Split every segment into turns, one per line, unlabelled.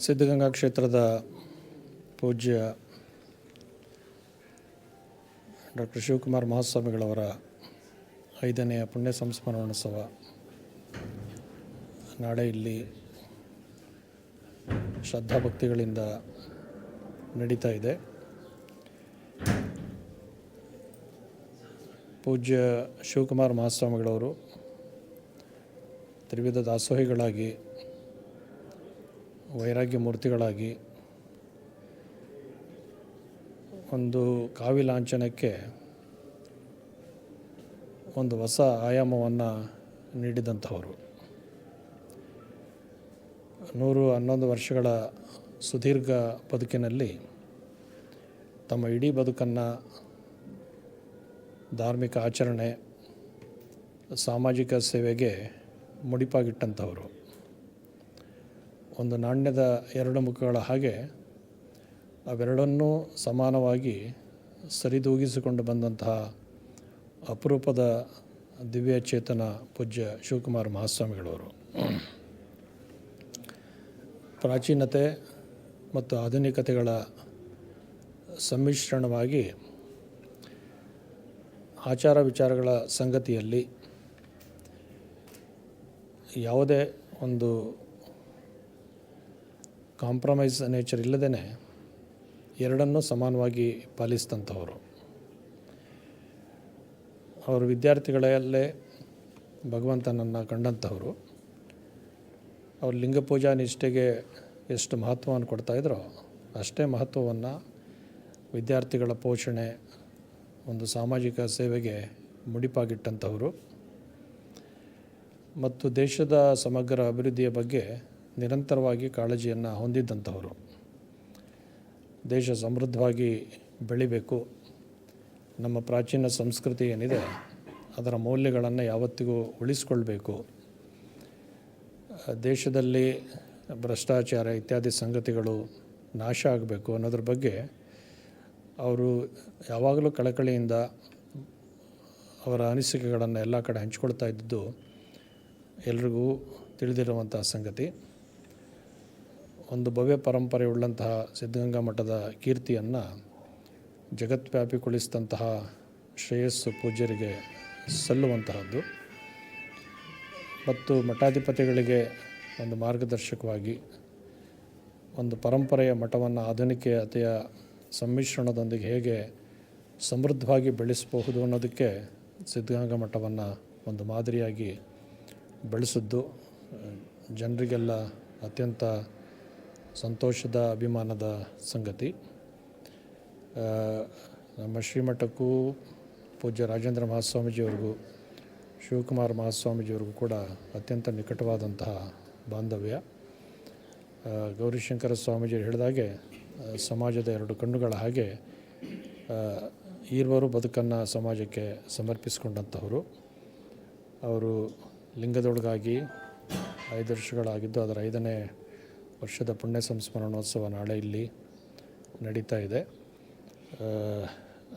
ಸಿದ್ಧಗಂಗಾ ಕ್ಷೇತ್ರದ ಪೂಜ್ಯ ಡಾಕ್ಟರ್ ಶಿವಕುಮಾರ್ ಮಹಾಸ್ವಾಮಿಗಳವರ ಐದನೆಯ ಪುಣ್ಯ ಸಂಸ್ಮರಣೋತ್ಸವ ನಾಳೆ ಇಲ್ಲಿ ಶ್ರದ್ಧಾಭಕ್ತಿಗಳಿಂದ ನಡೀತಾ ಇದೆ. ಪೂಜ್ಯ ಶಿವಕುಮಾರ್ ಮಹಾಸ್ವಾಮಿಗಳವರು ತ್ರಿವಿಧ ದಾಸೋಹಿಗಳಾಗಿ ವೈರಾಗ್ಯ ಮೂರ್ತಿಗಳಾಗಿ ಒಂದು ಕಾವಿ ಲಾಂಛನಕ್ಕೆ ಒಂದು ಹೊಸ ಆಯಾಮವನ್ನು ನೀಡಿದಂಥವರು. ನೂರು ಹನ್ನೊಂದು ವರ್ಷಗಳ ಸುದೀರ್ಘ ಬದುಕಿನಲ್ಲಿ ತಮ್ಮ ಇಡೀ ಬದುಕನ್ನು ಧಾರ್ಮಿಕ ಆಚರಣೆ, ಸಾಮಾಜಿಕ ಸೇವೆಗೆ ಮುಡಿಪಾಗಿಟ್ಟಂಥವರು. ಒಂದು ನಾಣ್ಯದ ಎರಡು ಮುಖಗಳ ಹಾಗೆ ಅವೆರಡನ್ನೂ ಸಮಾನವಾಗಿ ಸರಿದೂಗಿಸಿಕೊಂಡು ಬಂದಂತಹ ಅಪರೂಪದ ದಿವ್ಯ ಚೇತನ ಪೂಜ್ಯ ಶಿವಕುಮಾರ ಮಹಾಸ್ವಾಮಿಗಳವರು. ಪ್ರಾಚೀನತೆ ಮತ್ತು ಆಧುನಿಕತೆಗಳ ಸಮ್ಮಿಶ್ರಣವಾಗಿ ಆಚಾರ ವಿಚಾರಗಳ ಸಂಗತಿಯಲ್ಲಿ ಯಾವುದೇ ಒಂದು ಕಾಂಪ್ರಮೈಸ್ ನೇಚರ್ ಇಲ್ಲದೇ ಎರಡನ್ನೂ ಸಮಾನವಾಗಿ ಪಾಲಿಸಿದಂಥವರು. ಅವರು ವಿದ್ಯಾರ್ಥಿಗಳಲ್ಲೇ ಭಗವಂತನನ್ನು ಕಂಡಂಥವರು. ಅವರು ಲಿಂಗ ಪೂಜಾ ನಿಷ್ಠೆಗೆ ಎಷ್ಟು ಮಹತ್ವವನ್ನು ಕೊಡ್ತಾಯಿದ್ರೋ ಅಷ್ಟೇ ಮಹತ್ವವನ್ನು ವಿದ್ಯಾರ್ಥಿಗಳ ಪೋಷಣೆ, ಒಂದು ಸಾಮಾಜಿಕ ಸೇವೆಗೆ ಮುಡಿಪಾಗಿಟ್ಟಂಥವರು. ಮತ್ತು ದೇಶದ ಸಮಗ್ರ ಅಭಿವೃದ್ಧಿಯ ಬಗ್ಗೆ ನಿರಂತರವಾಗಿ ಕಾಳಜಿಯನ್ನು ಹೊಂದಿದ್ದಂಥವರು. ದೇಶ ಸಮೃದ್ಧವಾಗಿ ಬೆಳಿಬೇಕು. ನಮ್ಮ ಪ್ರಾಚೀನ ಸಂಸ್ಕೃತಿ ಏನಿದೆ, ಅದರ ಮೌಲ್ಯಗಳನ್ನು ಯಾವತ್ತಿಗೂ ಉಳಿಸ್ಕೊಳ್ಬೇಕು. ದೇಶದಲ್ಲಿ ಭ್ರಷ್ಟಾಚಾರ ಇತ್ಯಾದಿ ಸಂಗತಿಗಳು ನಾಶ ಆಗಬೇಕು ಅನ್ನೋದ್ರ ಬಗ್ಗೆ ಅವರು ಯಾವಾಗಲೂ ಕಳಕಳಿಯಿಂದ ಅವರ ಅನಿಸಿಕೆಗಳನ್ನು ಎಲ್ಲ ಕಡೆ ಹಂಚ್ಕೊಳ್ತಾ ಇದ್ದಿದ್ದು ಎಲ್ರಿಗೂ ತಿಳಿದಿರುವಂಥ ಸಂಗತಿ. ಒಂದು ಭವ್ಯ ಪರಂಪರೆ ಉಳ್ಳಂತಹ ಸಿದ್ಧಗಂಗಾ ಮಠದ ಕೀರ್ತಿಯನ್ನು ಜಗತ್ವ್ಯಾಪಿಗೊಳಿಸಿದಂತಹ ಶ್ರೇಯಸ್ಸು ಪೂಜ್ಯರಿಗೆ ಸಲ್ಲುವಂತಹದ್ದು. ಮತ್ತು ಮಠಾಧಿಪತಿಗಳಿಗೆ ಒಂದು ಮಾರ್ಗದರ್ಶಕವಾಗಿ ಒಂದು ಪರಂಪರೆಯ ಮಠವನ್ನು ಆಧುನಿಕತೆಯ ಸಮ್ಮಿಶ್ರಣದೊಂದಿಗೆ ಹೇಗೆ ಸಮೃದ್ಧವಾಗಿ ಬೆಳೆಸಬಹುದು ಅನ್ನೋದಕ್ಕೆ ಸಿದ್ಧಗಂಗಾ ಮಠವನ್ನು ಒಂದು ಮಾದರಿಯಾಗಿ ಬೆಳೆಸಿದ್ದು. ಜನರಿಗೆಲ್ಲ ಅತ್ಯಂತ ಸಂತೋಷದ ಅಭಿಮಾನದ ಸಂಗತಿ. ನಮ್ಮ ಶ್ರೀಮಠಕ್ಕೂ ಪೂಜ್ಯ ರಾಜೇಂದ್ರ ಮಹಾಸ್ವಾಮೀಜಿಯವ್ರಿಗೂ, ಶಿವಕುಮಾರ್ ಮಹಾಸ್ವಾಮೀಜಿಯವ್ರಿಗೂ ಕೂಡ ಅತ್ಯಂತ ನಿಕಟವಾದಂತಹ ಬಾಂಧವ್ಯ. ಗೌರಿಶಂಕರ ಸ್ವಾಮೀಜಿಯವರು ಹೇಳಿದಾಗೆ ಸಮಾಜದ ಎರಡು ಕಣ್ಣುಗಳ ಹಾಗೆ ಈರ್ವರು ಬದುಕನ್ನು ಸಮಾಜಕ್ಕೆ ಸಮರ್ಪಿಸಿಕೊಂಡಂಥವರು ಅವರು ಲಿಂಗದೊಳಗಾಗಿ ಐದು ವರ್ಷಗಳಾಗಿದ್ದು, ಅದರ ಐದನೇ ವರ್ಷದ ಪುಣ್ಯ ಸಂಸ್ಮರಣೋತ್ಸವ ನಾಳೆ ಇಲ್ಲಿ ನಡೀತಾ ಇದೆ.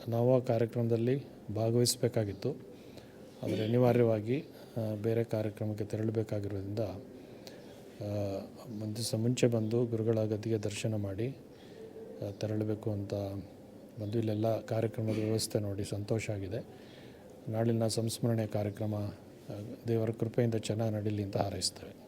ನಾವು ಆ ಕಾರ್ಯಕ್ರಮದಲ್ಲಿ ಭಾಗವಹಿಸಬೇಕಾಗಿತ್ತು. ಆದರೆ ಅನಿವಾರ್ಯವಾಗಿ ಬೇರೆ ಕಾರ್ಯಕ್ರಮಕ್ಕೆ ತೆರಳಬೇಕಾಗಿರೋದ್ರಿಂದ ಒಂದು ದಿವಸ ಮುಂಚೆ ಬಂದು ಗುರುಗಳ ಗದ್ದಿಗೆ ದರ್ಶನ ಮಾಡಿ ತೆರಳಬೇಕು ಅಂತ ಬಂದು ಇಲ್ಲೆಲ್ಲ ಕಾರ್ಯಕ್ರಮದ ವ್ಯವಸ್ಥೆ ನೋಡಿ ಸಂತೋಷ ಆಗಿದೆ. ನಾಳಿನ ಸಂಸ್ಮರಣೆ ಕಾರ್ಯಕ್ರಮ ದೇವರ ಕೃಪೆಯಿಂದ ಚೆನ್ನಾಗಿ ನಡೀಲಿ ಅಂತ ಹಾರೈಸ್ತೇವೆ.